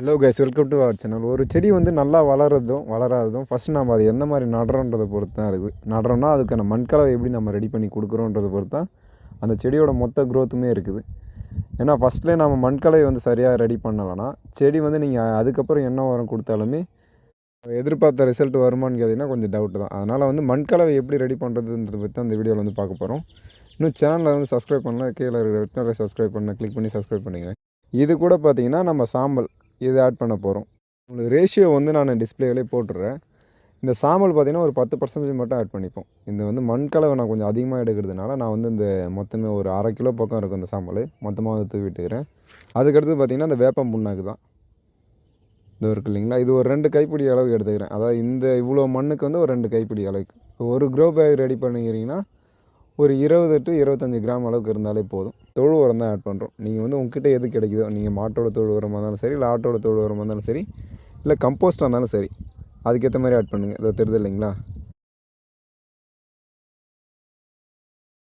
Hello guys welcome to our channel ஒரு செடி வந்து நல்லா வளர்றதும் வளராததும் ஃபஸ்ட் நம்ம அது எந்த மாதிரி நடுறோன்றதை பொறுத்து தான் இருக்குது நடுறோம்னா அதுக்கான மண்கலவை எப்படி நம்ம ரெடி பண்ணி கொடுக்குறோன்றதை பொறுத்து தான் அந்த செடியோட மொத்த க்ரோத்துமே இருக்குது. ஏன்னா ஃபஸ்ட்லேயே நம்ம மண்கலவை வந்து சரியாக ரெடி பண்ணலைன்னா செடி வந்து நீங்கள் அதுக்கப்புறம் என்ன உரம் கொடுத்தாலுமே எதிர்பார்த்த ரிசல்ட் வருமான்னு கேட்டிங்கன்னா கொஞ்சம் டவுட் தான். அதனால் வந்து மண்கலவை எப்படி ரெடி பண்ணுறதுன்றதை பற்றி அந்த வீடியோவில் வந்து பார்க்க போகிறோம் இன்னும் சேனலில் வந்து சப்ஸ்கிரைப் பண்ணல கீழே இருக்கிற சப்ஸ்கிரைப் பண்ண கிளிக் பண்ணி சப்ஸ்கிரைப் பண்ணிங்க இது கூட பார்த்தீங்கன்னா நம்ம சாம்பல் இது ஆட் பண்ண போகிறோம் உங்களுக்கு ரேஷியோ வந்து நான் டிஸ்பிளேவிலே போட்டுடுறேன் இந்த சாம்பல் பார்த்தீங்கன்னா ஒரு பத்து பர்சன்டேஜ் மட்டும் ஆட் பண்ணிப்போம். இந்த வந்து மண் கலவை நான் கொஞ்சம் அதிகமாக எடுக்கிறதுனால நான் வந்து இந்த மொத்தமே ஒரு அரை கிலோ பக்கம் இருக்கும் இந்த சாம்பல். மொத்தமாக வந்து தூவி விட்டுக்கிறேன். அதுக்கடுத்து பார்த்தீங்கன்னா இந்த வேப்பம் புண்ணாக்கு தான். இது இருக்கு இல்லைங்களா? இது ஒரு ரெண்டு கைப்பிடி அளவுக்கு எடுத்துக்கிறேன். அதாவது இந்த இவ்வளோ மண்ணுக்கு வந்து ஒரு ரெண்டு கைப்பிடி அளவுக்கு. ஒரு க்ரோ பேக் ரெடி பண்ணிக்கிறீங்கன்னா ஒரு இருபது டு இருபத்தஞ்சி கிராம் அளவுக்கு இருந்தாலே போதும். தொழு உரம் தான் ஆட் பண்ணுறோம் நீங்கள் வந்து உங்ககிட்ட எது கிடைக்குதோ நீங்கள் மாட்டோட தொழு உரமாக இருந்தாலும் சரி இல்லை ஆட்டோட தொழு உரமாக இருந்தாலும் சரி இல்லை கம்போஸ்டாக இருந்தாலும் சரி அதுக்கேற்ற மாதிரி ஆட் பண்ணுங்கள் இதை தெரியுது இல்லைங்களா?